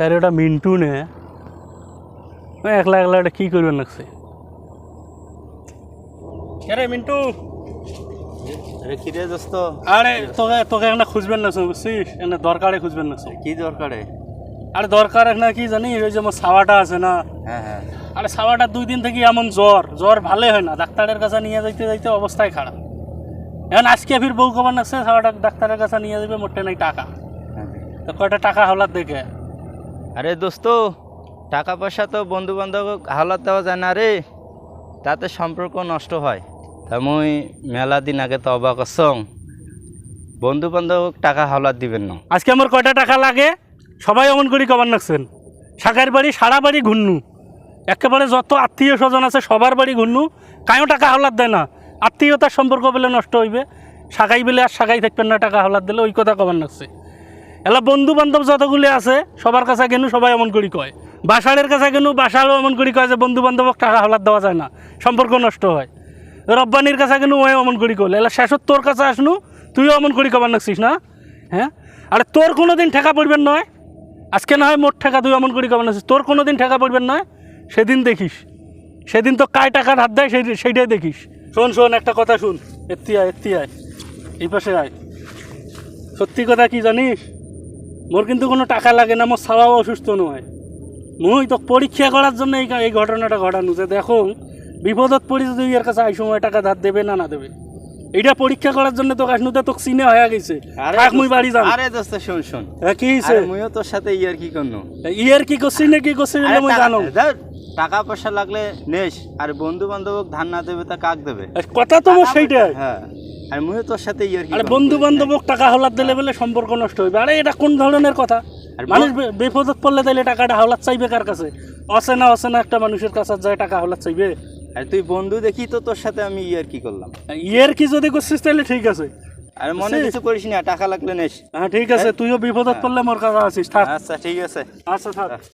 তার ওটা মিন্টু নে? একলা একলা ওটা কি করবেন লাগছে আরে মিন্টু আরে কি রে দোস্ত? আরে তোকে তোকে একটা খুঁজবেন না বুঝছিস? এনে দরকারে খুঁজবেন না কি দরকারে আরে দরকার না কি জানি? ওই যে আমার সাওয়াটা আছে না। হ্যাঁ হ্যাঁ আরে সাওয়াটা দুই দিন থেকে এমন জ্বর জ্বর ভালোই হয় না? ডাক্তারের কাছে নিয়ে যাইতে যাইতে অবস্থায় খারাপ এখন আজকে ফির বউ কবার নাকছে সাওয়াটা ডাক্তারের কাছে নিয়ে যাবে মোটে নাই টাকা। হ্যাঁ। তো কয়টা টাকা হলার দেখে আরে দোস্ত, টাকা পয়সা তো বন্ধু বান্ধব হালাত দেওয়া যায় না রে। তাতে সম্পর্ক নষ্ট হয়। তা মুই মেলা দিন আগে তো অবাক করছং বন্ধু বান্ধব টাকা হাওলাত দিবেন না। আজকে আমার কয়টা টাকা লাগে? সবাই অমন করি কবার নাকছেন। শাকের বাড়ি, সারা বাড়ি ঘুরনু। একেবারে যত আত্মীয় স্বজন আছে, সবার বাড়ি ঘুরনু। কায়ও টাকা হলার দেয় না। আত্মীয়তার সম্পর্ক বেলে নষ্ট হইবে। শাখাই বেলে আর শাখাই থাকবেন না, টাকা হলার দিলে ওই কথা কবার নাকছে। এলা বন্ধু বান্ধব যতগুলি আছে, সবার কাছে গেনু সবাই এমন করি কয়। বাসারের কাছে গেনু বাসারও এমন করি কয় যে বন্ধু বান্ধবক টাকা হলার দেওয়া যায় না, সম্পর্ক নষ্ট হয়। রব্বানির কাছে গেনু ওই অমন করি কল এলা শেষত তোর কাছে আসনু, তুইও অমন করি কবার নাকছিস না? হ্যাঁ? আরে তোর কোনো দিন ঠেকা পড়বেন নয়? আজকে না হয় মোট ঠেকা তুই অমন করি কবার নাকছিস তোর কোনো দিন ঠেকা পড়বেন নয়? সেদিন দেখিস। সেদিন তো কায় টাকার হাত দেয় সেই সেইটাই দেখিস। শোন শোন, একটা কথা শুন। এত্তি আয় এত্তি আয়। এই পাশে আয়। সত্যি কথা কি জানিস? মোর কিন্তু কোনো টাকা লাগে না মোর ছাওয়াও অসুস্থ নয়। মুই তো পরীক্ষা করার জন্য এই এই ঘটনাটা ঘটানো যে দেখো বিপদত পড়েছে তুই এর কাছে এই সময় টাকা ধার দেবে না না দেবে। এইটা পরীক্ষা করার জন্য তো কাশনুতে তো চিনে হয়ে গেছে। থাক মুই বাড়ি যাম। আরে দোস্ত শুন শুন। হ্যাঁ, কি আরে মুইও তোর সাথে ইয়ার কি করনো? ইয়ের কি করছি না কি করছি আরে মুই জানো। টাকা পয়সা লাগলে নেস আর বন্ধু বান্ধব ধান না দেবে তা কাক দেবে? কথা তো মোর সেইটাই। হ্যাঁ। আর তোর সাথে ইয়ার কি আরে? বন্ধু বান্ধবক টাকা হলার দিলে বলে সম্পর্ক নষ্ট হইবে। আরে এটা কোন ধরনের কথা? আর মানুষ বিপদত পড়লে তাইলে টাকাটা হাওলাত চাইবে কার কাছে? অচেনা অচেনা একটা মানুষের কাছে যায় টাকা হাওলাত চাইবে। আর তুই বন্ধু দেখি তো তোর সাথে আমি ইয়ার কি করলাম। ইয়ের কি যদি করছিস তাহলে ঠিক আছে। আর মনে কিছু করিস না টাকা লাগলে নেস। হ্যাঁ ঠিক আছে তুইও বিপদত পড়লে মোর কাছে আছিস থাক। আচ্ছা ঠিক আছে। আচ্ছা থাক।